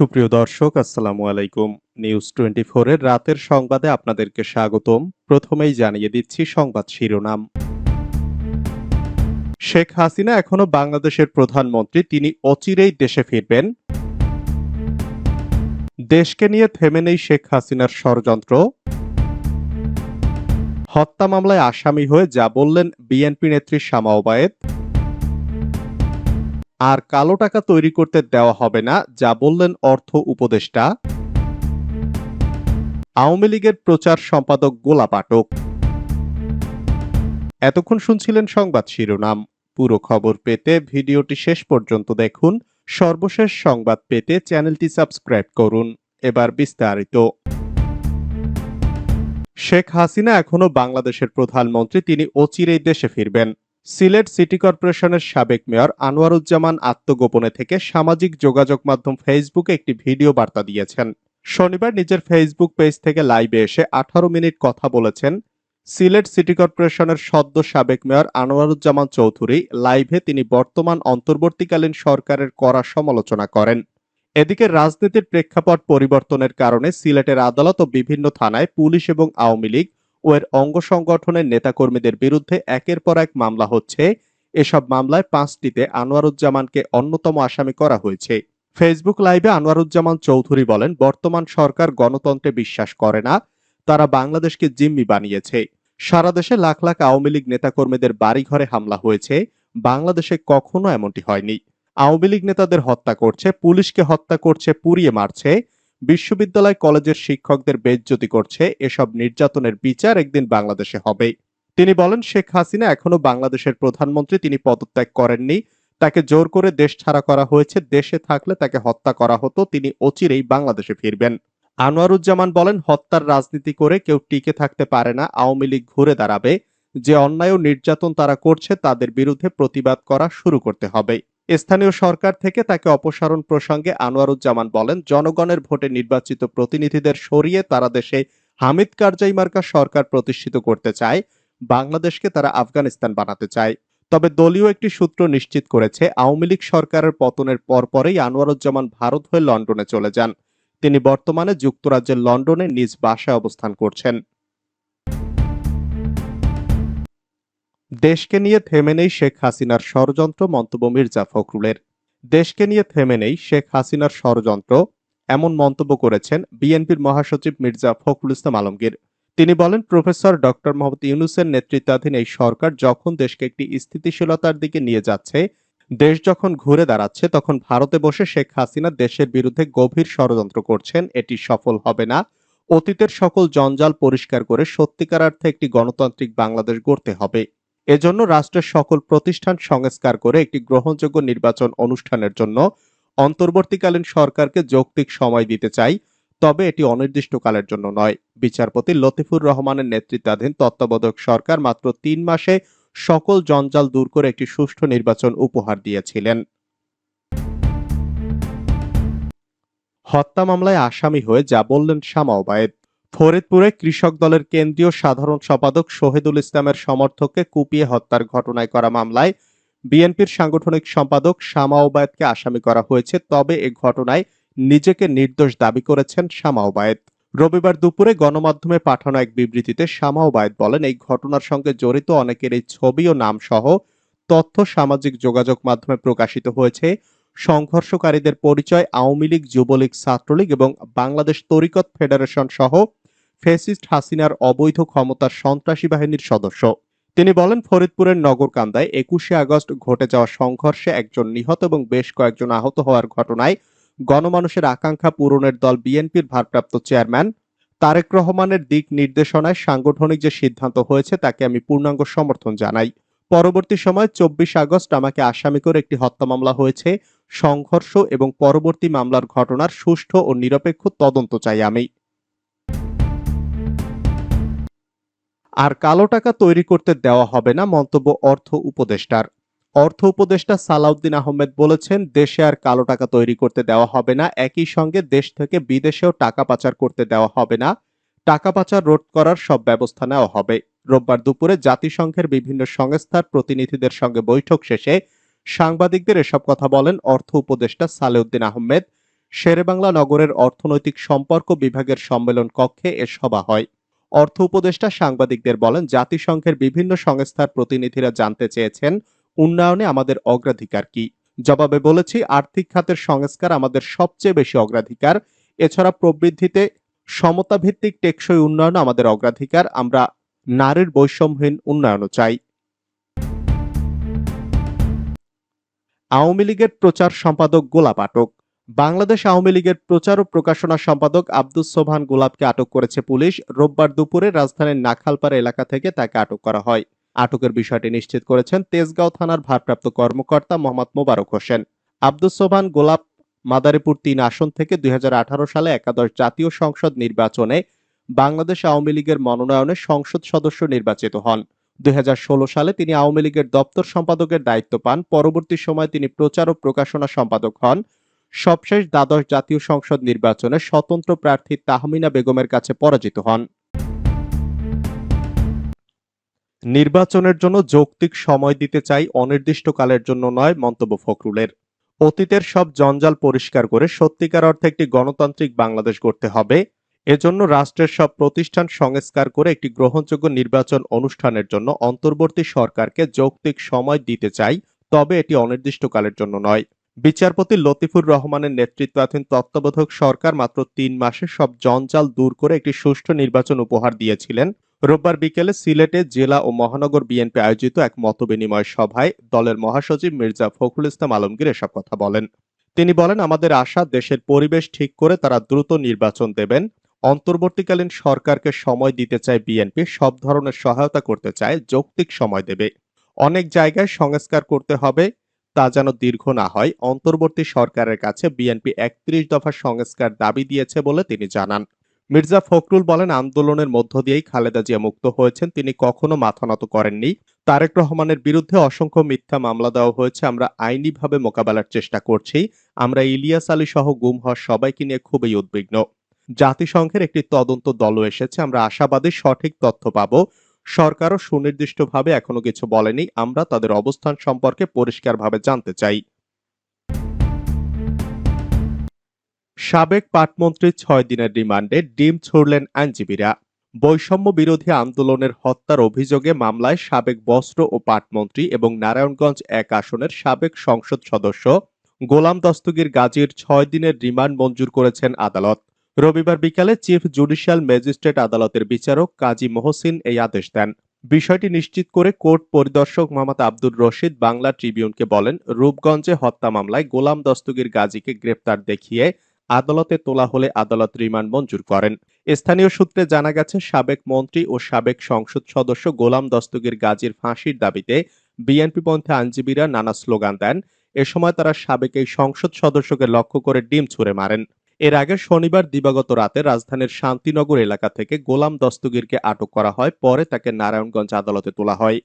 সুপ্রিয় দর্শক, আসসালামু আলাইকুম। নিউজ টোয়েন্টি এর রাতের সংবাদে আপনাদেরকে স্বাগতম। প্রথমেই জানিয়ে দিচ্ছি সংবাদ শিরোনাম। শেখ হাসিনা এখনও বাংলাদেশের প্রধানমন্ত্রী, তিনি অচিরেই দেশে ফিরবেন। দেশকে নিয়ে থেমে নেই শেখ হাসিনার ষড়যন্ত্র। হত্যা মামলায় আসামি হয়ে যা বললেন বিএনপি নেত্রী শামা ওবায়েদ। আর কালো টাকা তৈরি করতে দেওয়া হবে না, যা বললেন অর্থ উপদেষ্টা। আওয়ামী লীগের প্রচার সম্পাদক গোলাপ আটক এতক্ষণ শুনছিলেন সংবাদ শিরোনাম। পুরো খবর পেতে ভিডিওটি শেষ পর্যন্ত দেখুন। সর্বশেষ সংবাদ পেতে চ্যানেলটি সাবস্ক্রাইব করুন। এবার বিস্তারিত। শেখ হাসিনা এখনও বাংলাদেশের প্রধানমন্ত্রী, তিনি অচিরেই দেশে ফিরবেন। সিলেট সিটি কর্পোরেশনের সাবেক মেয়র আনোয়ারুজ্জামান আত্মগোপনে থেকে সামাজিক যোগাযোগ মাধ্যম ফেসবুকে একটি ভিডিও বার্তা দিয়েছেন। শনিবার নিজের ফেসবুক পেজ থেকে লাইভে এসে আঠারো মিনিট কথা বলেছেন সিলেট সিটি কর্পোরেশনের সদ্য সাবেক মেয়র আনোয়ারুজ্জামান চৌধুরী। লাইভে তিনি বর্তমান অন্তর্বর্তীকালীন সরকারের কড়া সমালোচনা করেন। এদিকে রাজনীতির প্রেক্ষাপট পরিবর্তনের কারণে সিলেটের আদালত ও বিভিন্ন থানায় পুলিশ এবং আওয়ামী লীগ ও এর অঙ্গ সংগঠনের নেতাকর্মীদের বিরুদ্ধে একের পর এক মামলা হচ্ছে। এসব মামলায় পাঁচটিতে আনোয়ারুজ্জামানকে অন্যতম আসামি করা হয়েছে। ফেসবুক লাইভে আনোয়ারুজ্জামান চৌধুরী বলেন, বর্তমান সরকার গণতন্ত্রে বিশ্বাস করে না, তারা বাংলাদেশকে জিম্মি বানিয়েছে। সারা দেশে লাখ লাখ আওয়ামী লীগ নেতাকর্মীদের বাড়িঘরে হামলা হয়েছে। বাংলাদেশে কখনো এমনটি হয়নি। আওয়ামী লীগ নেতাদের হত্যা করছে, পুলিশকে হত্যা করছে, পুড়িয়ে মারছে। বিশ্ববিদ্যালয় কলেজের শিক্ষকদের বেজ্জতি করছে এসব নির্যাতনের বিচার একদিন বাংলাদেশে হবে তিনি বলেন, শেখ হাসিনা এখনও বাংলাদেশের প্রধানমন্ত্রী, তিনি পদত্যাগ করেননি। তাকে জোর করে দেশ ছাড়া করা হয়েছে, দেশে থাকলে তাকে হত্যা করা হতো, তিনি অচিরেই বাংলাদেশে ফিরবেন। আনোয়ারুজ্জামান বলেন, হত্যার রাজনীতি করে কেউ টিকে থাকতে পারে না, আওয়ামী লীগ ঘুরে দাঁড়াবে। যে অন্যায় ও নির্যাতন তারা করছে, তাদের বিরুদ্ধে প্রতিবাদ করা শুরু করতে হবে। স্থানীয় সরকার থেকে তাকে অপসারণ প্রসঙ্গে আনোয়ারুজ্জামান বলেন, জনগণের ভোটে নির্বাচিত প্রতিনিধিদের সরিয়ে তারা দেশে হামিদ কারজাই মার্কা সরকার প্রতিষ্ঠিত করতে চায়, বাংলাদেশকে তারা আফগানিস্তান বানাতে চায়। তবে দলীয় একটি সূত্র নিশ্চিত করেছে, আওয়ামী লীগ সরকারের পতনের পরপরেই আনোয়ারুজ্জামান ভারত হয়ে লন্ডনে চলে যান। তিনি বর্তমানে যুক্তরাজ্যের লন্ডনে নিজ বাসায় অবস্থান করছেন। দেশকে নিয়ে থেমে নেই শেখ হাসিনার ষড়যন্ত্র মন্তব্য মির্জা ফখরুলের। দেশকে নিয়ে থেমে নেই শেখ হাসিনার ষড়যন্ত্র, এমন মন্তব্য করেছেন বিএনপির মহাসচিব মির্জা ফখরুল ইসলাম আলমগীর। তিনি বলেন, প্রফেসর ডক্টর মোহাম্মদ ইউনুসের নেতৃত্বাধীন এই সরকার যখন দেশকে একটি স্থিতিশীলতার দিকে নিয়ে যাচ্ছে, দেশ যখন ঘুরে দাঁড়াচ্ছে, তখন ভারতে বসে শেখ হাসিনা দেশের বিরুদ্ধে গভীর ষড়যন্ত্র করছেন। এটি সফল হবে না। অতীতের সকল জঞ্জাল পরিষ্কার করে সত্যিকার অর্থে একটি গণতান্ত্রিক বাংলাদেশ গড়তে হবে। এজন্য রাষ্ট্রের সকল প্রতিষ্ঠান সংস্কার করে একটি গ্রহণযোগ্য নির্বাচন অনুষ্ঠানের জন্য অন্তর্বর্তীকালীন সরকারকে যৌক্তিক সময় দিতে চাই, তবে এটি অনির্দিষ্টকালের জন্য নয়। বিচারপতি লতিফুর রহমানের নেতৃত্বাধীন তত্ত্বাবধায়ক সরকার মাত্র তিন মাসে সকল জঞ্জাল দূর করে একটি সুষ্ঠু নির্বাচন উপহার দিয়েছিলেন। হত্যা মামলায় আসামি হয়ে যা বললেন শামা ওবায়েদ। ফরিদপুরে কৃষক দলের কেন্দ্রীয় সাধারণ সম্পাদক শহীদুল ইসলামের সমর্থককে কুপিয়ে হত্যার ঘটনায় করা মামলায় বিএনপির সাংগঠনিক সম্পাদক শামা ওবায়েদকে আসামি করা হয়েছে। তবে এ ঘটনায় নিজেকে নির্দোষ দাবি করেছেন শামা ওবায়েদ। রবিবার দুপুরে গণমাধ্যমে পাঠানো এক বিবৃতিতে শামা ওবায়েদ বলেন, এই ঘটনার সঙ্গে জড়িত অনেকের এই ছবি ও নাম সহ তথ্য সামাজিক যোগাযোগ মাধ্যমে প্রকাশিত হয়েছে। সংঘর্ষকারীদের পরিচয় আওয়ামী লীগ, যুবলীগ, ছাত্রলীগ এবং বাংলাদেশ তরিকত ফেডারেশন সহ ফেসিস্ট হাসিনার অবৈধ ক্ষমতার সন্ত্রাসী বাহিনীর সদস্য। তিনি বলেন, ফরিদপুরের নগরকান্দায় একুশে আগস্ট ঘটে যাওয়া সংঘর্ষে একজন নিহত এবং বেশ কয়েকজন আহত হওয়ার ঘটনায় গণমানুষের আকাঙ্ক্ষা পূরণের দল বিএনপির ভারপ্রাপ্ত চেয়ারম্যান তারেক রহমানের দিক নির্দেশনায় সাংগঠনিক যে সিদ্ধান্ত হয়েছে তাকে আমি পূর্ণাঙ্গ সমর্থন জানাই। পরবর্তী সময় চব্বিশ আগস্ট আমাকে আসামি করে একটি হত্যা মামলা হয়েছে, সংঘর্ষ এবং পরবর্তী মামলার ঘটনার সুষ্ঠু ও নিরপেক্ষ তদন্ত চাই আমি। আর কালো টাকা তৈরি করতে দেওয়া হবে না মন্তব্য অর্থ উপদেষ্টার। অর্থ উপদেষ্টা সালাউদ্দিন আহমেদ বলেছেন, দেশে আর কালো টাকা তৈরি করতে দেওয়া হবে না, একই সঙ্গে দেশ থেকে বিদেশেও টাকা পাচার করতে দেওয়া হবে না, টাকা পাচার রোধ করার সব ব্যবস্থা নেওয়া হবে। রোববার দুপুরে জাতিসংঘের বিভিন্ন সংস্থার প্রতিনিধিদের সঙ্গে বৈঠক শেষে সাংবাদিকদের এসব কথা বলেন অর্থ উপদেষ্টা সালেউদ্দিন আহমেদ। শেরেবাংলা নগরের অর্থনৈতিক সম্পর্ক বিভাগের সম্মেলন কক্ষে এ সভা হয়। অর্থ উপদেষ্টা সাংবাদিকদের বলেন, জাতিসংঘের বিভিন্ন সংস্থার প্রতিনিধিরা জানতে চেয়েছেন, উন্নয়নে আমাদের অগ্রাধিকার কি? জবাবে বলেছি, আর্থিক খাতের সংস্কার আমাদের সবচেয়ে বেশি অগ্রাধিকার। এছাড়া প্রবৃদ্ধিতে সমতা ভিত্তিক টেকসই উন্নয়ন আমাদের অগ্রাধিকার। আমরা নারীর বৈষম্যহীন উন্নয়নও চাই। আওয়ামী লীগের প্রচার সম্পাদক গোলাপ আটক। বাংলাদেশ আওয়ামী লীগের প্রচার ও প্রকাশনা সম্পাদক আব্দুস সোবহান গোলাপকে আটক করেছে পুলিশ। রোববার দুপুরে রাজধানীর নাখালপাড়া এলাকা থেকে তাকে আটক করা হয়। আটকের বিষয়টি নিশ্চিত করেছেন তেজগাঁও থানার ভারপ্রাপ্ত কর্মকর্তা মোহাম্মদ মোবারক হোসেন। আব্দুস সোবহান গোলাপ মাদারীপুর তিন আসন থেকে দুই হাজার আঠারো সালে একাদশ জাতীয় সংসদ নির্বাচনে বাংলাদেশ আওয়ামী লীগের মনোনয়নে সংসদ সদস্য নির্বাচিত হন। দুই হাজার ষোলো সালে তিনি আওয়ামী লীগের দপ্তর সম্পাদকের দায়িত্ব পান। পরবর্তী সময়ে তিনি প্রচার ও প্রকাশনা সম্পাদক হন। সবশেষ দ্বাদশ জাতীয় সংসদ নির্বাচনে স্বতন্ত্র প্রার্থী তাহমিনা বেগমের কাছে পরাজিত হন। নির্বাচনের জন্য যৌক্তিক সময় দিতে চাই অনির্দিষ্টকালের জন্য নয়, মন্তব্য ফখরুলের। অতীতের সব জঞ্জাল পরিষ্কার করে সত্যিকার অর্থে একটি গণতান্ত্রিক বাংলাদেশ গড়তে হবে। এজন্য রাষ্ট্রের সব প্রতিষ্ঠান সংস্কার করে একটি গ্রহণযোগ্য নির্বাচন অনুষ্ঠানের জন্য অন্তর্বর্তী সরকারকে যৌক্তিক সময় দিতে চাই, তবে এটি অনির্দিষ্টকালের জন্য নয়। বিচারপতি লতিফুর রহমানের নেতৃত্বাধীন তত্ত্বাবধায়ক সরকার মাত্র তিন মাসে সব জঞ্জাল দূর করে একটি সুষ্ঠু নির্বাচন উপহার দিয়েছিলেন। রোববার বিকেলে সিলেটে জেলা ও মহানগর বিএনপি আয়োজিত এক মতবিনিময় সভায় দলের মহাসচিব মির্জা ফখরুল ইসলাম আলমগীর এসব কথা বলেন। তিনি বলেন, আমাদের আশা দেশের পরিবেশ ঠিক করে তারা দ্রুত নির্বাচন দেবেন। অন্তর্বর্তীকালীন সরকারকে সময় দিতে চায় বিএনপি, সব ধরনের সহায়তা করতে চায় যৌক্তিক সময় দেবে। অনেক জায়গায় সংস্কার করতে হবে তা যেন দীর্ঘ না হয়, অন্তর্বর্তী সরকারের কাছে বিএনপি একত্রিশ দফা সংস্কার দাবি দিয়েছে বলে তিনি জানান। মির্জা ফখরুল বলেন, আন্দোলনের মধ্য দিয়েই খালেদা জিয়া মুক্ত হয়েছেন, তিনি কখনো মাথা নত করেননি। তারেক রহমানের বিরুদ্ধে অসংখ্য মিথ্যা মামলা দেওয়া হয়েছে, আমরা আইনিভাবে মোকাবেলার চেষ্টা করছি, আমরা ইলিয়াস আলী সহ গুম হওয়া সবাইকে নিয়ে খুবই উদ্বিগ্ন। জাতিসংঘের একটি তদন্ত দলও এসেছে, আমরা আশাবাদী সঠিক তথ্য পাব। সরকারও সুনির্দিষ্টভাবে এখনও কিছু বলেনি। আমরা তাদের অবস্থান সম্পর্কে পরিষ্কারভাবে জানতে চাই। সাবেক পাটমন্ত্রী ছয় দিনের রিমান্ডে ডিম ছুড়লেন আইনজীবীরা। বৈষম্য বিরোধী আন্দোলনের হত্যার অভিযোগে মামলায় সাবেক বস্ত্র ও পাটমন্ত্রী এবং নারায়ণগঞ্জ এক আসনের সাবেক সংসদ সদস্য গোলাম দস্তগীর গাজীর ছয় দিনের রিমান্ড মঞ্জুর করেছেন আদালত। রবিবার বিকালে চিফ জুডিশিয়াল ম্যাজিস্ট্রেট আদালতের বিচারক কাজী মহসিন এই আদেশ দেন। বিষয়টি নিশ্চিত করে কোর্ট পরিদর্শক মোহাম্মদ আব্দুর রশিদ বাংলা ট্রিবিউনকে বলেন, রূপগঞ্জে হত্যা মামলায় গোলাম দস্তগীর গাজীকে গ্রেপ্তার দেখিয়ে আদালতে তোলা হলে আদালত রিমান্ড মঞ্জুর করেন। স্থানীয় সূত্রে জানা গেছে, সাবেক মন্ত্রী ও সাবেক সংসদ সদস্য গোলাম দস্তগীর গাজীর ফাঁসির দাবিতে বিএনপি পন্থী আইনজীবীরা নানা স্লোগান দেন। এ সময় তারা সাবেক এই সংসদ সদস্যকে লক্ষ্য করে ডিম ছুঁড়ে মারেন। এর আগে শনিবার দিবাগত রাতে রাজধানীর শান্তিনগর এলাকা থেকে গোলাম দস্তগীরকে আটক করা হয়, পরে তাকে নারায়ণগঞ্জ আদালতে তোলা হয়।